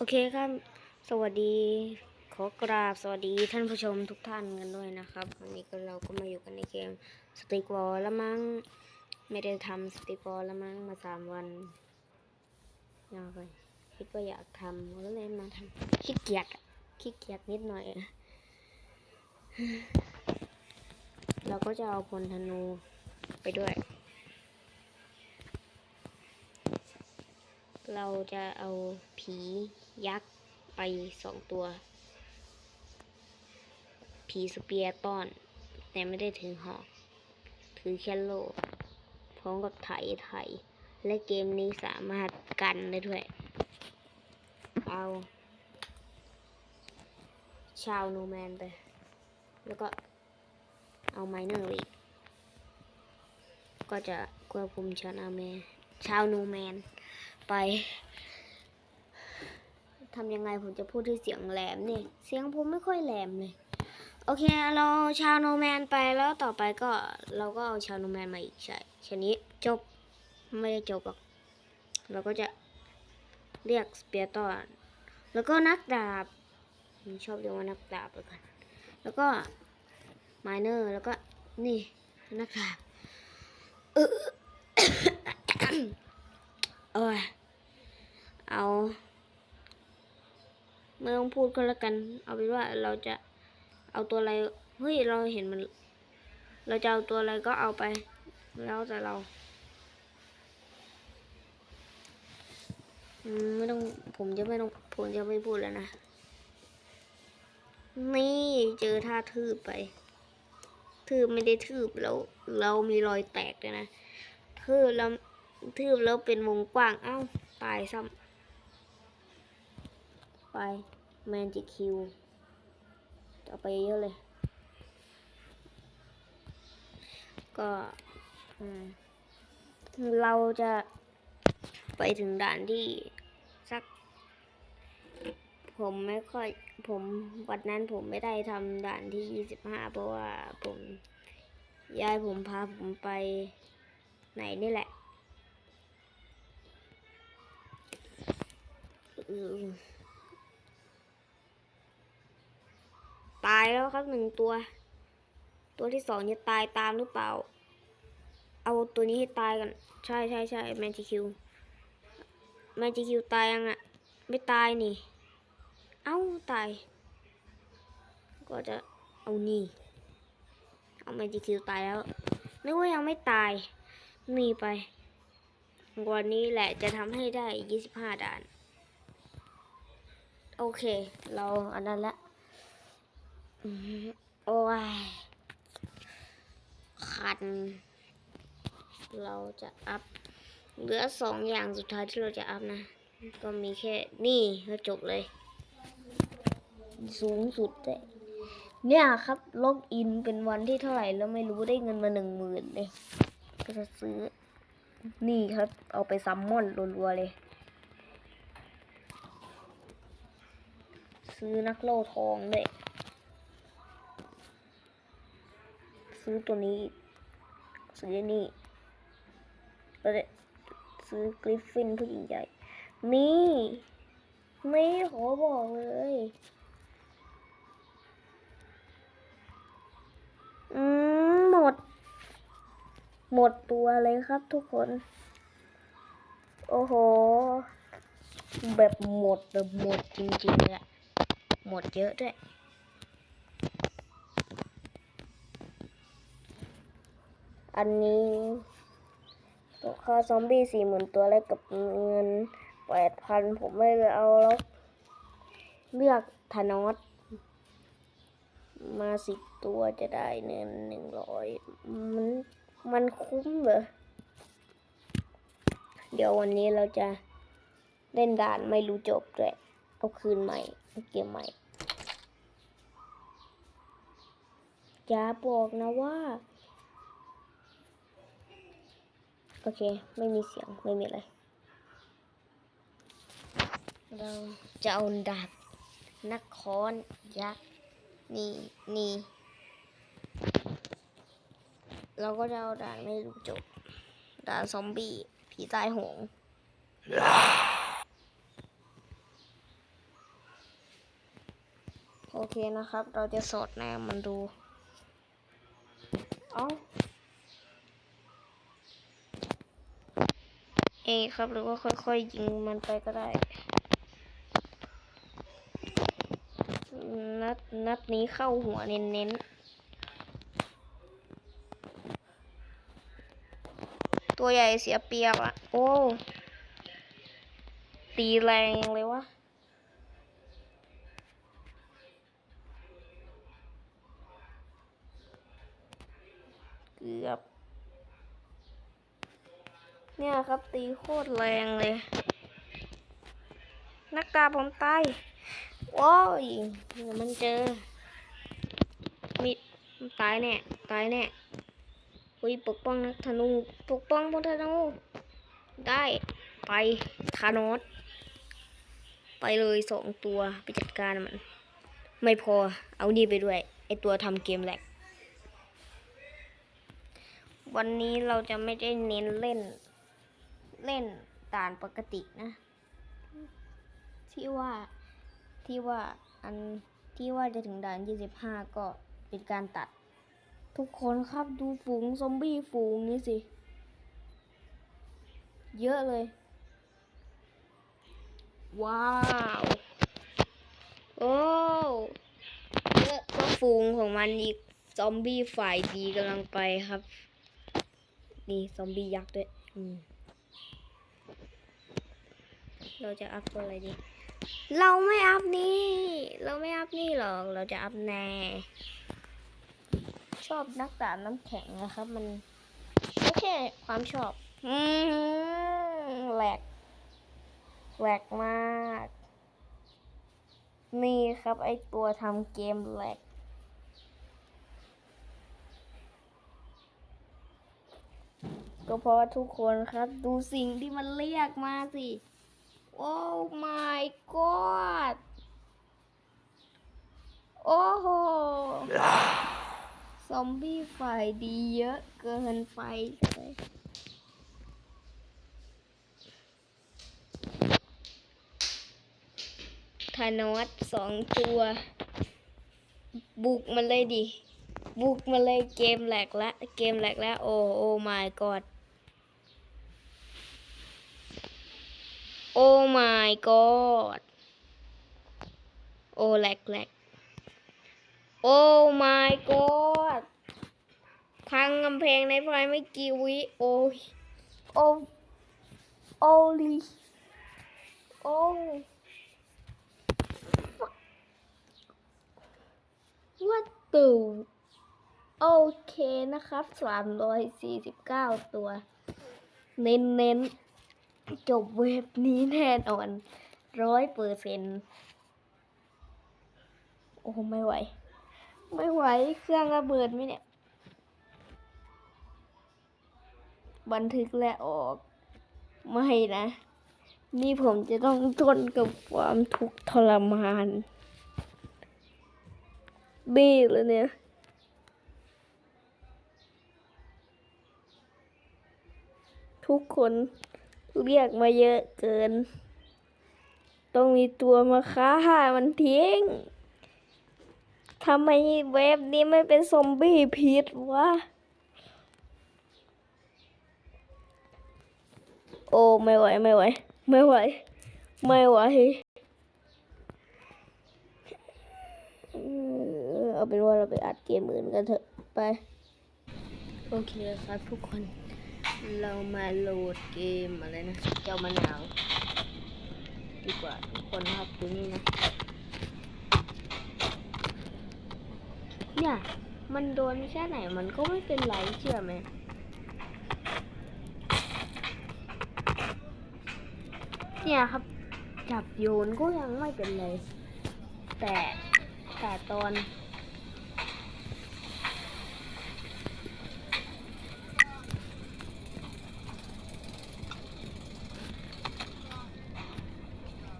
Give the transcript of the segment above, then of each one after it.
โอเคครับ สวัสดี ขอกราบสวัสดีท่านผู้ชมทุกท่านกันด้วยนะครับ วันนี้ก็เราก็มาอยู่กันในเกมสติกวอลแล้วมั้ง ไม่ได้ทำสติกวอลแล้วมั้งมาสามวันยาวไปคิดว่าอยากทำก็เลยมาทำขี้เกียจขี้เกียจนิดหน่อย เราก็จะเอาพลธนูไปด้วย เราจะเอาผี ยักษ์ไปสองตัว ผีสเปียร์ต้อน แต่ไม่ได้ถือหอก ถือแค่โล่พร้อมกับไถไถ และเกมนี้สามารถกันได้ด้วย เอา ชาวโนแมนไป แล้วก็เอาไมเนอร์อีก ก็จะควบคุมชาวนาแมนชาวโนแมนไป ทำยังไงผมจะพูดด้วยเสียงแหลมเนี่ยเสียงผมไม่ค่อยแหลมเลย โอเค เราชาวโนแมนไปแล้วต่อไปก็เราก็เอาชาวโนแมนมาอีกใช่ชนี้จบ ไม่ได้จบหรอก เราก็จะเรียกสเปียร์ตอน แล้วก็นักดาบผมชอบเรียกว่านักดาบแล้วกัน แล้วก็ไมเนอร์ แล้วก็นี่นักดาบเออเอา ไม่ต้องพูดก็แล้วกัน เอาเป็นว่าเราจะเอาตัวอะไร เฮ้ย เราเห็นมัน เราจะเอาตัวอะไรก็เอาไป แล้วแต่เรา ไม่ต้อง ผมจะไม่ต้อง ผมจะไม่พูดแล้วนะ นี่เจอท่าทืบไป ทืบไม่ได้ทืบแล้ว เรามีรอยแตกเลยนะทืบแล้วทืบแล้วเป็นวงกว้าง เอ้า ตายซ้ำ ไปแมนจิคิวต่อไปเยอะเลย ก็เราจะไปถึงด่านที่สัก ผมไม่ค่อยผมวันนั้นผมไม่ได้ทำด่านที่ยี่สิบห้าเพราะว่าผมยายผมพาผมไปไหนนี่แหละ อืม ตายแล้วครับหนึ่งตัว ตัวที่สองจะตายตามหรือเปล่า เอาตัวนี้ให้ตายกัน ใช่ใช่ใช่แมนจิคิวแมนจิคิวตายยังอะไม่ตายนี่ เอ้าตาย ก็จะเอานี่ เอาแมนจิคิวตายแล้วนึกว่ายังไม่ตายนี่ไป วันนี้แหละจะทำให้ได้ยี่สิบห้าด่าน โอเค เราอันนั้นละ โอ้ยคัน เราจะอัพ เหลือสองอย่างสุดท้ายที่เราจะอัพนะ ก็มีแค่นี่ก็จบเลย สูงสุดเลยเนี่ยครับล็อกอินเป็นวันที่เท่าไหร่แล้วไม่รู้ได้เงินมาหนึ่งหมื่นเลย ก็จะซื้อ นี่ครับ เอาไปซัมมอนรัวๆเลย ซื้อนักโล่ทองด้วย ซื้อตัวนี้ซื้อนี่แล้วจะซื้อกริฟฟินผู้หญิงใหญ่นี่ไม่ขอบอกเลยอืมหมด หมดตัวเลยครับทุกคน โอ้โห แบบหมดแบบหมดจริงๆเลยอะหมดเยอะด้วย อันนี้ตัวค่าซอมบี้สี่หมื่นตัวแลกกับเงินแปดพันผมไม่เลยเอาแล้ว เลือกธนอสมาสิบตัวจะได้เงินหนึ่งร้อยมันมันคุ้มเหรอ เดี๋ยววันนี้เราจะเล่นด่านไม่รู้จบด้วยเอาคืนใหม่เอาเกมใหม่อย่าบอกนะว่า โอเค ไม่มีเสียง ไม่มีอะไร เราจะเอาดาบนักคอนยักษ์นี่นี่เราก็จะเอาด่านไม่รู้จบด่านซอมบี้ ผีตายหงโอเคนะครับ เราจะสอดแนมมันดู เอ้า เอยครับ หรือว่าค่อยๆยิงมันไปก็ได้ นัดนัดนี้เข้าหัวเน้นๆ ตัวใหญ่เสียเปรียบอะโอ้ ตีแรงยังเลยวะ เกือบ เนี่ย ครับ ตีโคตรแรงเลยนักกาผมตายโอ้ยเดี๋ยวมันเจอ มิดมันตายแน่ตายแน่อุ้ยปกป้องนักธนู ปกป้องพวกธนู ได้ไปคานอสไปเลยสองตัวไปจัดการมัน ไม่พอเอานี่ไปด้วย ไอตัวทำเกมแหลกวันนี้เราจะไม่ได้เน้นเล่น เล่นด่านปกตินะ ที่ว่าที่ว่าอันที่ว่าจะถึงด่าน25 ก็เป็นการตัด ทุกคนครับดูฝูงซอมบี้ฝูงนี้สิ เยอะเลย ว้าว โอ้เยอะก็ฝูงของมันอีกซอมบี้ฝ่ายดีกำลังไปครับ นี่ซอมบี้ยักษ์ด้วย อืม เราจะอัพตัวอะไรดี เราไม่อัพนี่ เราไม่อัพนี่หรอก เราจะอัพแน่ ชอบนักดาบน้ำแข็งนะครับ มันไม่ใช่ความชอบอืมแหลกแหลกมากนี่ครับไอตัวทำเกมแหลกก็เพราะว่าทุกคนครับ ดูสิ่งที่มันเรียกมาสิ โอ้ my god โอ้โห ซอมบี้ฝ่ายดีเยอะเกินไปเลยธานอสสองตัว บุกมันเลยดิ บุกมาเลยเกมแหลกละ เกมแหลกล้วโอ้โอ้ my god โอ้ my god โอ้แหลกแหลกโอ้ my god พังกำแพงในไฟไม่กี่วิโอ้ยโอ้โอ้ลิโอ้ what the โอเคนะครับ349ตัว เน้นเน้น จบเว็บนี้แน่นอนร้อยเปอร์เซ็นโอ้ไม่ไหว ไม่ไหว เครื่องระเบิดไหมเนี่ย บันทึกและออก ไม่นะ นี่ผมจะต้องทนกับความทุกข์ทรมานบี้เลยเนี่ยทุกคน เรียกมาเยอะเกิน ต้องมีตัวมาฆ่ามันทิ้งทำไมเว็บนี้ไม่เป็นซอมบี้พิษวะ โอ้ไม่ไหวไม่ไหว ไม่ไหว ไม่ไหว เออเอาเป็นว่าเราไปอัดเกมอื่นกันเถอะไป โอเคครับทุกคน เรามาโหลดเกมอะไรนะ เจ้ามะนาว ดีกว่าทุกคนครับดูนี่นะ เนี่ย มันโดนแค่ไหนมันก็ไม่เป็นไรเชื่อไหมเนี่ยครับ จับโยนก็ยังไม่เป็นไร แต่แต่ตอน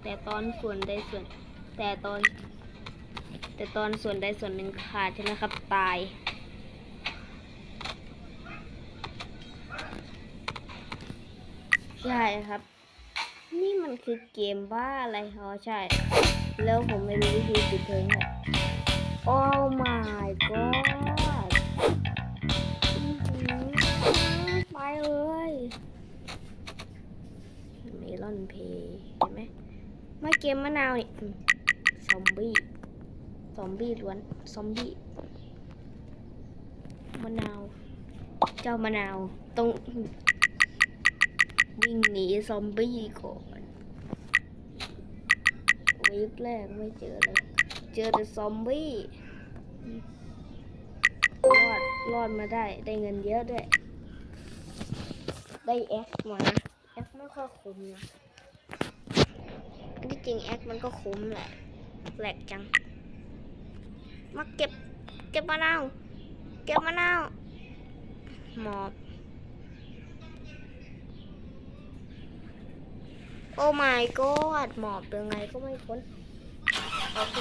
แตอนส่วนใดส่วน แต่ตอน แต่ตอนส่วนใดส่วนหนึ่งขาดใช่ไหมครับ ตาย ใช่ครับ นี่มันคือเกมบ้าอะไรอ๋อใช่ แล้วผมไม่รู้วิธีปิดเพลงโอ้ my god ไปเลยเมลอนเพย์ มไม่เกมมะนาวนี่ซอมบี้ ซอมบี้ล้วน ซอมบี้ มะนาว เจ้ามะนาวต้องวิ่งหนีซอมบี้ก่อนวีฟแรกไม่เจอเลย เจอแต่ซอมบี้ รอด รอดมาได้ ได้เงินเยอะด้วย ได้แอคมา แอคไม่ค่อยคุ้มนะ ที่จริงแอคมันก็คุ้มแหละแหลกจัง มาเก็บ เก็บมะนาวเก็บมะนาวหมอบโอ้ my god หมอบยังไงก็ไม่พ้นโอเค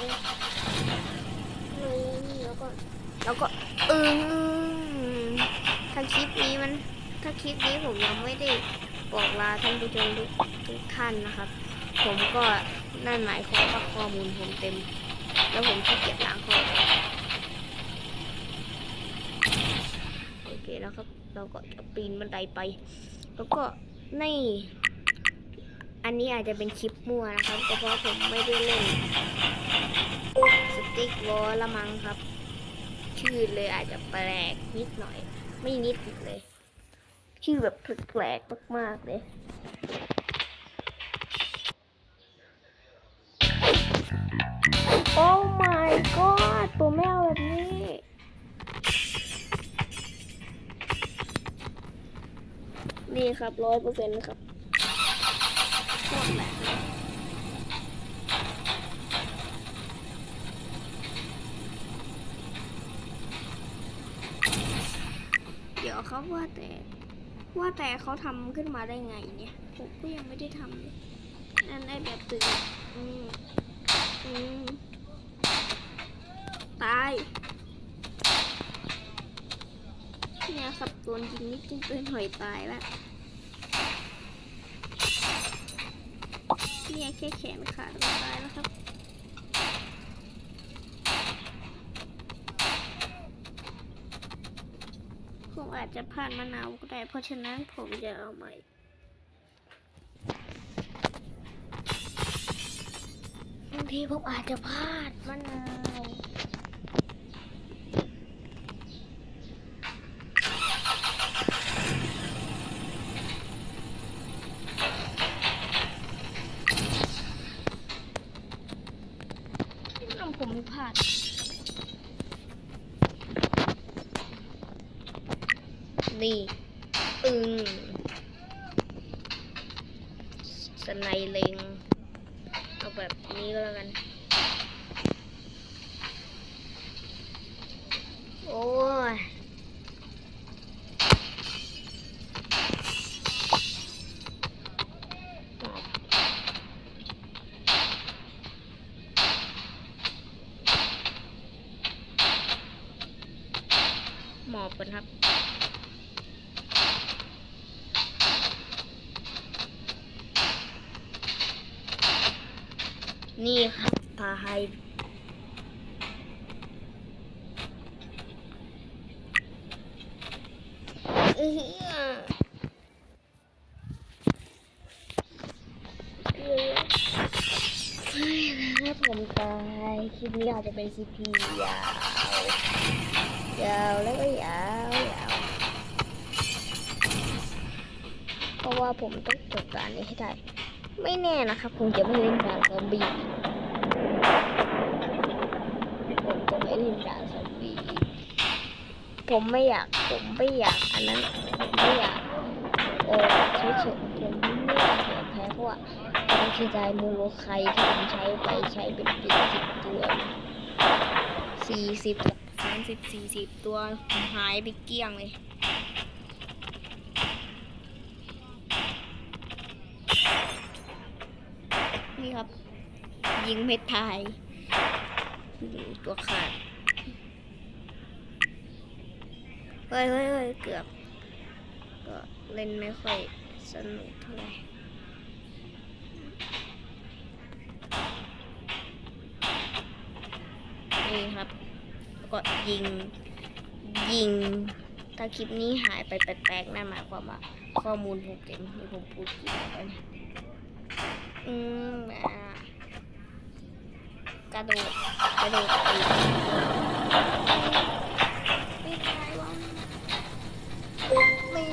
นี่แล้วก็แล้วก็อึงถ้าคลิปนี้มัน ถ้าคลิปนี้ผมยังไม่ได้บอกลาท่านผู้ชมทุกทุกท่านนะครับ ผมก็นั่นหมายความว่าข้อมูลผมเต็ม แล้วผมขี้เกียจล้างข้อมูลโอเคแล้วครับ เราก็จะปีนบันไดไป แล้วก็ใน อันนี้อาจจะเป็นคลิปมั่วนะครับเพราะผมไม่ได้เล่นสติ๊กวอลละมังครับ ชื่อเลยอาจจะแปลกนิดหน่อย ไม่นิดเลย ชื่อแบบแปลกมากๆเลย โอ้ my god ตัวแมวแบบนี้ นี่ครับร้อยเปอร์เซ็นต์ครับหมดแหละเดี๋ยวเขาว่าแต่ว่าแต่เขาทำขึ้นมาได้ไงเนี่ย ผมก็ยังไม่ได้ทำเลยนั่นไอแบบตึกอืม ตายเนี่ยครับโดนยิงนิดจนเป็นหอยตายแล้วเนี่ยแค่แขนขาดก็ตายแล้วครับผมอาจจะพลาดมะนาวก็ได้เพราะฉะนั้นผมจะเอาใหม่างทีผมอาจจะพลาดมะนาวน้ำผมไม่พลาดนี่อึงสไนเลง แบบนี้ก็แล้วกัน โอ้ย นี่ครับพาไฮเอื้อเฮ้ยแล้วผมตายคลิปนี้อาจจะเป็นซีพียาวยาวแล้วก็ยาวยาวเพราะว่าผมต้องจบด่านนี้ให้ได้ ไม่แน่นะครับผมจะไม่เล่นด่านซอมบี้ผมจะไม่เล่นด่านซอมบี้ผมไม่อยากผมไม่อยากอันนั้นผมไม่อยากเออเฉยๆผมไม่อยากแพ้เพราะว่าการเสียดายโมโลไคที่ผมใช้ไปใช้เป็นป็นสิบตัวสี่สิบสามสิบสี่สิบตัวหายไปเกลี้ยงเลย ครับ ยิงเม็ดพายตัวขาดเฮ้ยเเกือบ ก็เล่นไม่ค่อยสนุกเท่าไหร่นี่ครับแล้วก็ยิง ยิง ถ้าคลิปนี้หายไปแปลกๆนั่นหมายความว่าข้อมูลผมเก็มที่ผมพูดผิดไปน อืมกระโดดกระโดดไปไม่ตายวะไม่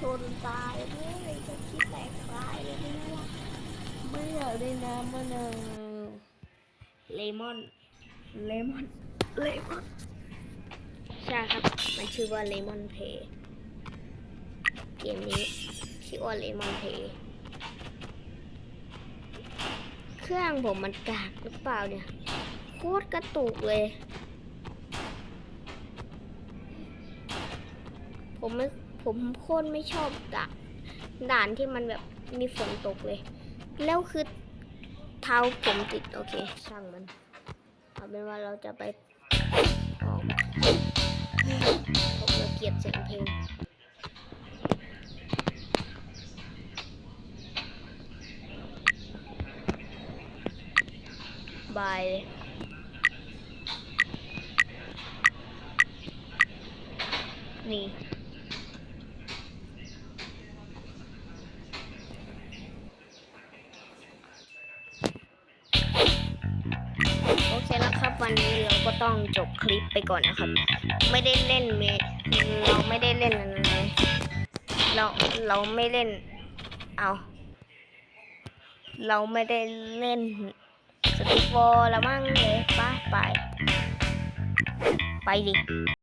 ชนตายเลยจะคิดแตกตายเลยไม่รู้ว่าไม่อยากได้น้ำมะนาวเลมอนเลมอนเลมอนใช่ครับ มันชื่อว่า Lemon Play เกมนี้ชื่อว่า Lemon Play เครื่องผมมันกากหรือเปล่าเนี่ย โคตรกระตุกเลย ผมไม่ ผมโคตรไม่ชอบด่านด่านที่มันแบบมีฝนตกเลย แล้วคือเท้าผมติด โอเค ช่างมัน เอาเป็นว่าเราจะไปออกผมละเกียดเสียงเพลง บายเลยนี่โอเคแล้วครับวันนี้เราก็ต้องจบคลิปไปก่อนนะครับ ไม่ได้เล่นเมเราไม่ได้เล่นอะไรเลยเราเราไม่เล่น เอา เราไม่ได้เล่น สติกวอลแล้วมั่งเลยไปไป ไปดิ